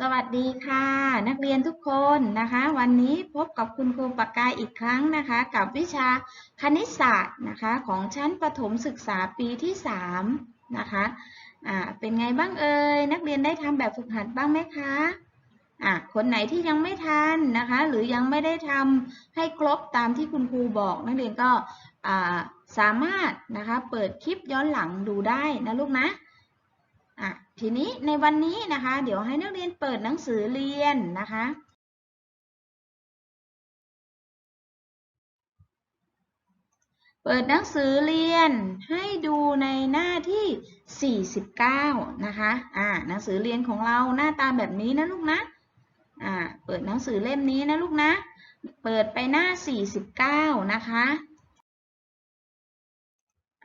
สวัสดีค่ะ นักเรียนทุกคนนะคะ วันนี้พบกับคุณครูปากกาอีกครั้งนะคะ กับวิชาคณิตศาสตร์นะคะ ของชั้นประถมศึกษาปีที่3นะคะอ่าเป็นไงบ้างเอ่ยนักเรียนได้ทำแบบฝึกหัดบ้างไหมคะอะคนไหนที่ยังไม่ทันนะคะ หรือยังไม่ได้ทำให้ครบตามที่คุณครูบอก นักเรียนก็อ่าสามารถนะคะเปิดคลิปย้อนหลังดูได้นะลูกนะ อะทีนี้ในวันนี้นะคะ เดี๋ยวให้นักเรียนเปิดหนังสือเรียนนะคะ เปิดหนังสือเรียนให้ดูในหน้าที่ 49 นะคะอ่าหนังสือเรียนของเราหน้าตาแบบนี้นะลูกนะอ่าเปิดหนังสือเล่มนี้นะลูกนะ เปิดไปหน้า 49 นะคะ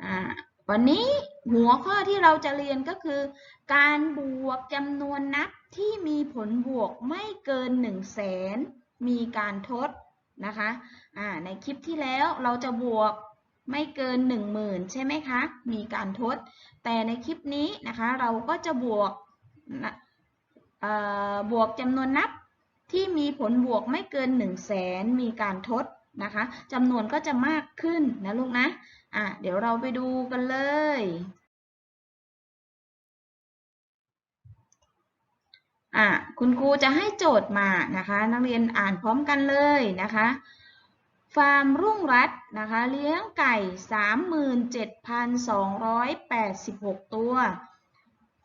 อ่า วันนี้หัวข้อที่เราจะเรียนก็คือ การบวกจำนวนนับที่มีผลบวกไม่เกิน1 0 0 0 0แสนมีการทดนะคะอ่าในคลิปที่แล้วเราจะบวกไม่เกิน 10,000 ใช่ไหมคะ มีการทด แต่ในคลิปนี้นะคะเราก็จะบวกบวกจำนวนนับที่มีผลบวกไม่เกิน 1 0 0 0 0แสนมีการทด นะคะจำนวนก็จะมากขึ้นนะลูกนะอะเดี๋ยวเราไปดูกันเลย อะคุณครูจะให้โจทย์มานะคะ นักเรียนอ่านพร้อมกันเลยนะคะฟาร์มรุ่งรัตนะคะเลี้ยงไก่ 37,286 ตัว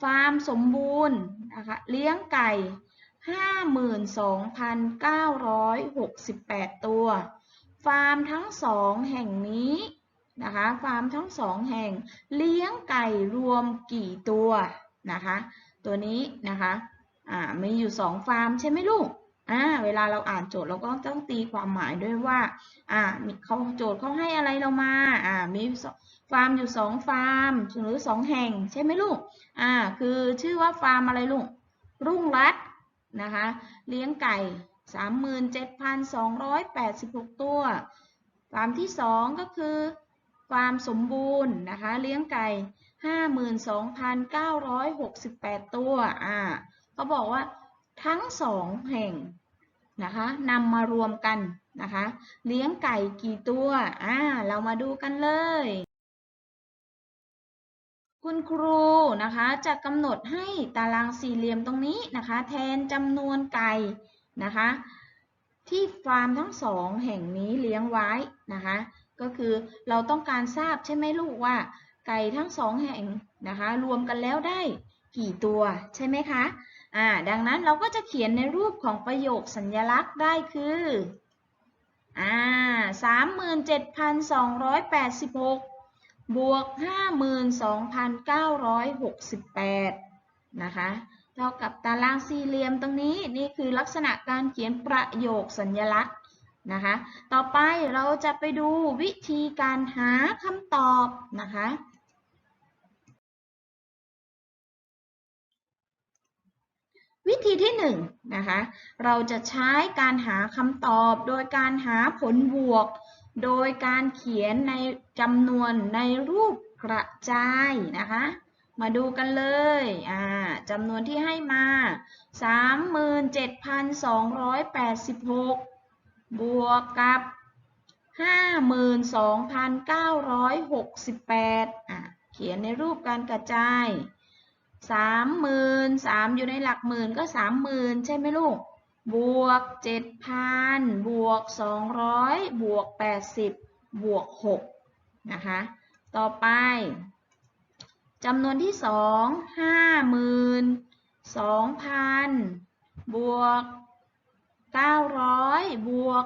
ฟาร์มสมบูรณ์นะคะเลี้ยงไก่ 52,968 ตัว ฟาร์มทั้งสองแห่งนี้นะคะฟาร์มทั้งสองแห่งเลี้ยงไก่รวมกี่ตัวนะคะตัวนี้นะคะอ่ามีอยู่สองฟาร์มใช่ไหมลูกอ่าเวลาเราอ่านโจทย์เราก็ต้องตีความหมายด้วยว่าอ่ามีเขาโจทย์เขาให้อะไรเรามาอ่ามีฟาร์มอยู่สองฟาร์มหรือสองแห่งใช่ไหมลูกอ่าคือชื่อว่าฟาร์มอะไรลูกรุ่งรัตนะคะเลี้ยงไก่ 37,286 ตัว ฟาร์มที่ 2 ก็คือ ฟาร์มสมบูรณ์นะคะ เลี้ยงไก่ 52,968 ตัว อ่าเขาบอกว่าทั้งสองแห่งนะคะนำมารวมกันนะคะ เลี้ยงไก่กี่ตัว อ่า เรามาดูกันเลย คุณครูนะคะจะกำหนดให้ตารางสี่เหลี่ยมตรงนี้นะคะ แทนจำนวนไก่ นะคะ ที่ฟาร์มทั้งสองแห่งนี้เลี้ยงไว้นะคะ ก็คือเราต้องการทราบใช่ไหมลูกว่า ไก่ทั้งสองแห่งนะคะ รวมกันแล้วได้กี่ตัวใช่ไหมคะอ่าดังนั้นเราก็จะเขียนในรูปของประโยคสัญลักษณ์ได้คืออ่าสามหมื่นเจ็ดพันสองร้อยแปดสิบหกบวกห้าหมื่นสองพันเก้าร้อยหกสิบแปดนะคะ เท่ากับตารางสี่เหลี่ยมตรงนี้นี่คือลักษณะการเขียนประโยคสัญลักษณ์นะคะ ต่อไปเราจะไปดูวิธีการหาคำตอบนะคะ วิธีที่1นนะคะ เราจะใช้การหาคำตอบโดยการหาผลบวก โดยการเขียนในจำนวนในรูปกระจายนะคะ มาดูกันเลยอ่าจำนวนที่ให้มา 37,286 บวกกับ 52,968อะเขียนในรูปการกระจายสามหมื่นสามอยู่ในหลักหมื่นก็สามหมื่นใช่ไหมลูก บวกเจ็ดพันบวกสองร้อยบวกแปดสิบบวกหกนะคะ ต่อไป จำนวนที่สองห้าหมื่นสองพันบวกเก้าร้อยบวก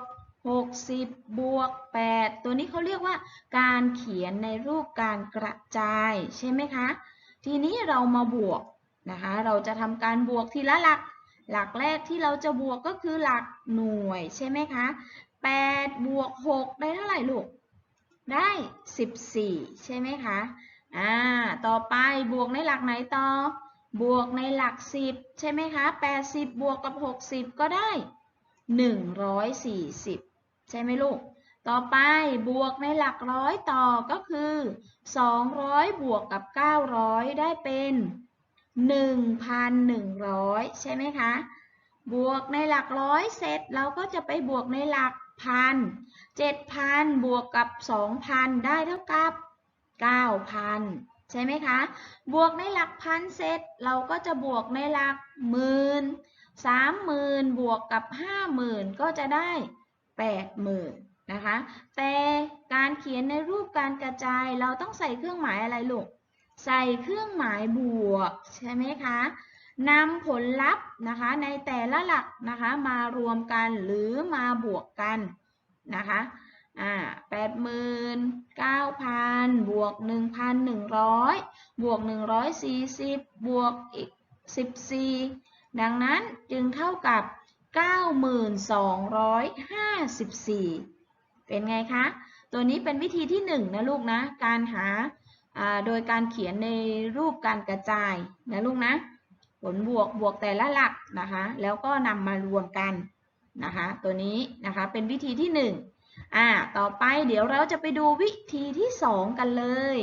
หกสิบบวกแปดตัวนี้เขาเรียกว่าการเขียนในรูปการกระจายใช่ไหมคะ ทีนี้เรามาบวกนะคะ เราจะทำการบวกทีละหลัก หลักแรกที่เราจะบวกก็คือหลักหน่วยใช่ไหมคะ8บวก6ได้เท่าไหร่ลูก ได้14ใช่ไหมคะ อ่า ต่อไปบวกในหลักไหนต่อ บวกในหลัก 10 ใช่ไหมคะ 80 บวกกับ 60 ก็ได้ 140 ใช่ไหมลูก ต่อไปบวกในหลักร้อยต่อก็คือ 200 บวกกับ 900 ได้เป็น 1,100 ใช่ไหมคะ บวกในหลักร้อยเสร็จเราก็จะไปบวกในหลักพัน7,000 บวกกับ 2,000 ได้เท่ากับ 9,000 ใช่ไหมคะ บวกในหลักพันเสร็จ เราก็จะบวกในหลักหมื่นสามหมื่นบวกกับห้าหมื่นก็จะได้แปดหมื่นนะคะ แต่การเขียนในรูปการกระจายเราต้องใส่เครื่องหมายอะไรลูก ใส่เครื่องหมายบวกใช่ไหมคะนำผลลัพธ์นะคะในแต่ละหลักนะคะมารวมกันหรือมาบวกกันนะคะ อ่าแปดหมื่นเก้าพันบวกหนึ่งพันหนึ่งร้อยบวกหนึ่งร้อยสี่สิบบวกอีกสิบสี่ดังนั้นจึงเท่ากับ9254เป็นไงคะ ตัวนี้เป็นวิธีที่1นนะลูกนะ การหาโดยการเขียนในรูปการกระจายนะลูกนะ ผลบวกบวกแต่ละหลักนะคะ แล้วก็นำมารวมกันนะคะ ตัวนี้นะคะเป็นวิธีที่1 อ่า ต่อไปเดี๋ยวเราจะไปดูวิธีที่2กันเลย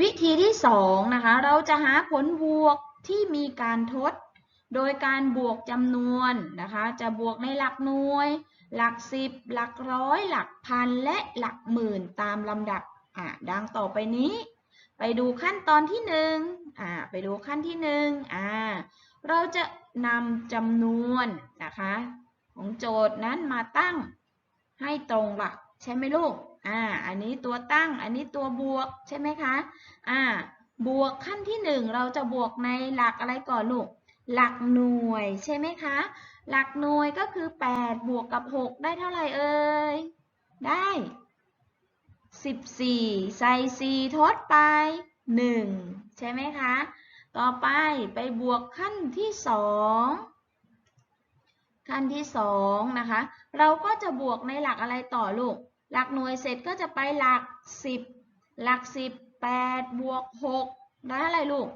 วิธีที่2นะคะ เราจะหาผลบวกที่มีการทด โดยการบวกจำนวนนะคะ จะบวกในหลักหน่วย หลักสิบ หลักร้อย หลักพัน และหลักหมื่นตามลำดับ อ่าดังต่อไปนี้ ไปดูขั้นตอนที่หนึ่งอ่า ไปดูขั้นที่หนึ่งอ่า เราจะ นำจำนวนนะคะ ของโจทย์นั้นมาตั้งให้ตรงหลักใช่ไหมลูก อ่า อันนี้ตัวตั้ง อันนี้ตัวบวกใช่ไหมคะ อ่า บวกขั้นที่หนึ่งเราจะบวกในหลักอะไรก่อนลูก หลักหน่วยใช่ไหมคะ หลักหน่วยก็คือ 8 บวกกับ 6 ได้เท่าไหร่เอ่ย ได้ 14 ใส่ 4 ทดไป 1 ใช่ไหมคะ ต่อไปไปบวกขั้นที่สองขั้นที่สองนะคะ เราก็จะบวกในหลักอะไรต่อลูก หลักหน่วยเสร็จก็จะไปหลักสิบหลักสิบแปดบวกหกได้อะไรลูก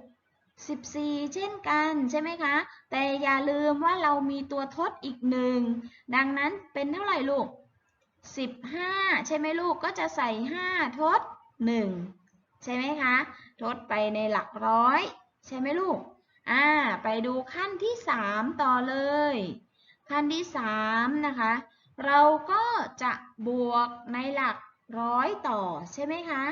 สิบสี่เช่นกันใช่ไหมคะ แต่อย่าลืมว่าเรามีตัวทดอีกหนึ่ง ดังนั้นเป็นเท่าไหร่ลูกสิบห้าใช่ไหมลูกก็จะใส่ห้าทดหนึ่งใช่ไหมคะ ทดไปในหลักร้อย ใช่ไหมลูก อ่า ไปดูขั้นที่สามต่อเลย ขั้นที่สามนะคะ เราก็จะบวกในหลักร้อยต่อใช่ไหมคะ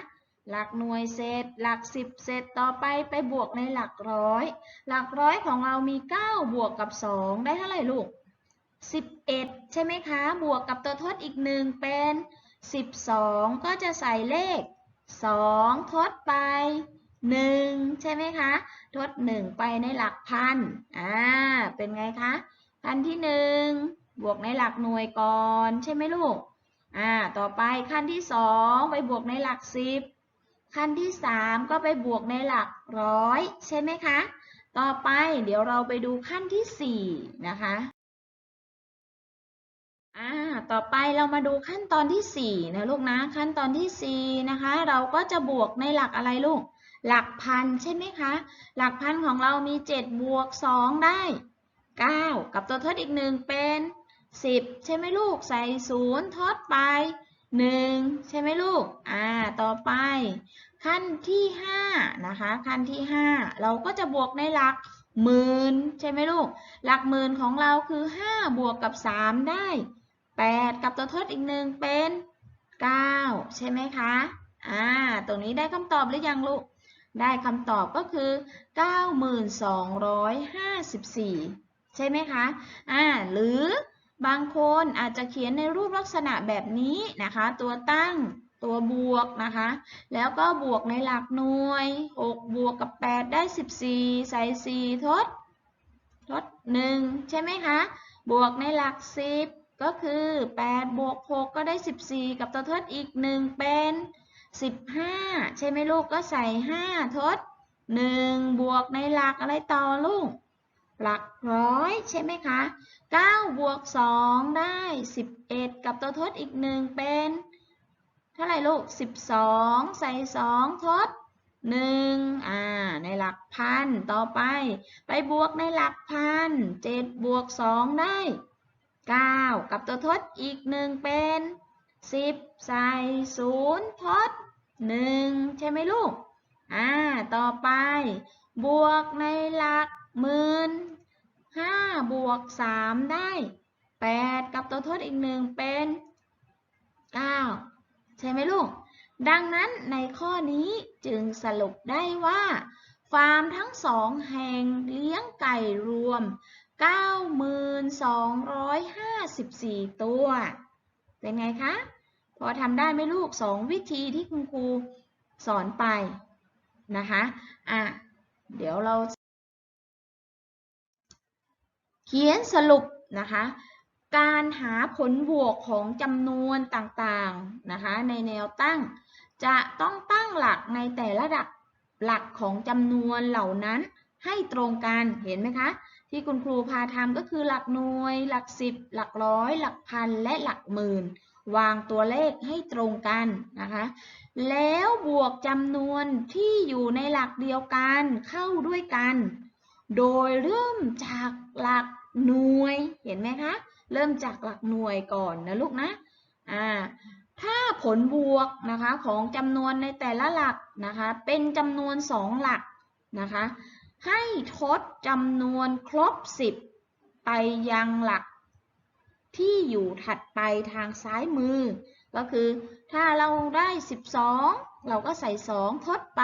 หลักหน่วยเศษ หลักสิบเศษต่อไปไปบวกในหลักร้อย หลักร้อยของเรามี 9 บวกกับ 2 ได้เท่าไหร่ลูก 11 ใช่ไหมคะ บวกกับตัวทดอีกหนึ่งเป็น 12 ก็จะใส่เลข 2 ทดไป หนึ่งใช่ไหมคะ ทดหนึ่งไปในหลักพันอ่าเป็นไงคะขั้นที่หนึ่งบวกในหลักหน่วยก่อนใช่ไหมลูกอ่าต่อไปขั้นที่สองไปบวกในหลักสิบขั้นที่สามก็ไปบวกในหลักร้อยใช่ไหมคะ ต่อไปเดี๋ยวเราไปดูขั้นที่สี่นะคะอ่าต่อไปเรามาดูขั้นตอนที่สี่นะลูกนะขั้นตอนที่สี่นะคะ เราก็จะบวกในหลักอะไรลูก หลักพันใช่ไหมคะ หลักพันของเรามี 7 บวก 2 ได้ 9 กับตัวทดอีกหนึ่งเป็น 10 ใช่ไหมลูก ใส่ศูนย์ทดไป 1 ใช่ไหมลูก อ่า ต่อไป ขั้นที่ 5 นะคะ ขั้นที่ 5 เราก็จะบวกในหลักหมื่นใช่ไหมลูก หลักหมื่นของเราคือ 5 บวกกับ 3 ได้ 8 กับตัวทดอีกหนึ่งเป็น 9 ใช่ไหมคะ อ่า ตรงนี้ได้คำตอบหรือยังลูก ได้คำตอบก็คือ 9254 ใช่ไหมคะอ่าหรือบางคนอาจจะเขียนในรูปลักษณะแบบนี้นะคะ ตัวตั้งตัวบวกนะคะ แล้วก็บวกในหลักหน่วย 6 บวกกับ 8 ได้ 14 ใส่ 4 ทด ทด 1 ใช่ไหมคะ บวกในหลัก 10 ก็คือ 8 บวก 6 ก็ได้ 14 กับตัวทดอีก 1 เป็น 15 ใช่ไหมลูกก็ใส่ 5 ทด 1 บวกในหลักอะไรต่อลูก หลักร้อยใช่ไหมคะ9บวก 2 ได้ 11 กับตัวทดอีก 1 เป็น เท่าไหร่ลูก 12 ใส่ 2 ทด 1 อ่า ในหลักพันต่อไป ไปบวกในหลักพัน 7 บวก 2 ได้ 9 กับตัวทดอีก 1 เป็น สิบใส่ศูนย์ทดหนึ่งใช่ไหมลูก อ่า ต่อไป บวกในหลักหมื่นห้าบวกสามได้แปดกับตัวทดอีกหนึ่งเป็นเก้าใช่ไหมลูก ดังนั้นในข้อนี้จึงสรุปได้ว่า ฟาร์มทั้งสองแห่งเลี้ยงไก่รวม 9,254 ตัว เป็นไงคะ พอทำได้ไหมลูกสองวิธีที่คุณครูสอนไปนะคะอะเดี๋ยวเรา เขียนสรุปนะคะ การหาผลบวกของจำนวนต่างๆนะคะ ในแนวตั้ง จะต้องตั้งหลักในแต่ละหลักหลักของจำนวนเหล่านั้นให้ตรงกันเห็นไหมคะ ที่คุณครูพาทำก็คือหลักหน่วย หลักสิบ หลักร้อย หลักพัน และหลักหมื่น วางตัวเลขให้ตรงกันนะคะ แล้วบวกจำนวนที่อยู่ในหลักเดียวกันเข้าด้วยกัน โดยเริ่มจากหลักหน่วย เห็นไหมคะ เริ่มจากหลักหน่วยก่อนนะลูกนะ อ่า ถ้าผลบวกนะคะของจำนวนในแต่ละหลักนะคะ เป็นจำนวนสองหลักนะคะ ให้ทดจำนวนครบ 10 ไปยังหลักที่อยู่ถัดไปทางซ้ายมือ ก็คือถ้าเราได้ 12 เราก็ใส่ 2 ทดไป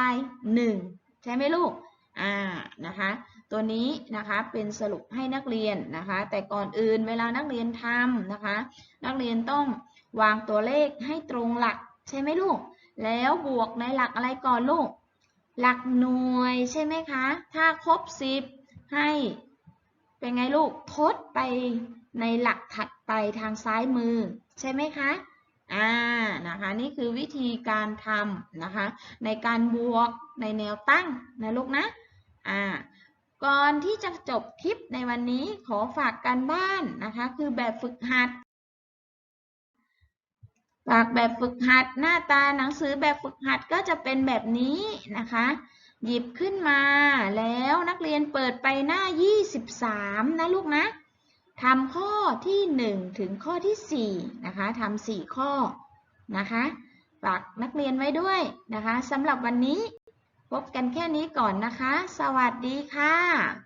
1 ใช่ไหมลูก อ่า นะคะ ตัวนี้นะคะเป็นสรุปให้นักเรียนนะคะ แต่ก่อนอื่นเวลานักเรียนทำนะคะ นักเรียนต้องวางตัวเลขให้ตรงหลักใช่ไหมลูก แล้วบวกในหลักอะไรก่อนลูก หลักหน่วยใช่ไหมคะ ถ้าครบ10ให้เป็นไงลูกทดไปในหลักถัดไปทางซ้ายมือ ใช่ไหมคะอ่านะคะนี่คือวิธีการทำนะคะ ในการบวกในแนวตั้งนะลูกนะอ่าก่อนที่จะจบคลิปในวันนี้ขอฝากการบ้านนะคะ คือแบบฝึกหัด ฝากแบบฝึกหัดหน้าตาหนังสือแบบฝึกหัดก็จะเป็นแบบนี้นะคะ หยิบขึ้นมาแล้วนักเรียนเปิดไปหน้า 23 นะลูกนะทำข้อที่ 1 ถึงข้อที่ 4 นะคะทำ4ข้อนะคะฝากนักเรียนไว้ด้วยนะคะสำหรับวันนี้พบกันแค่นี้ก่อนนะคะ สวัสดีค่ะ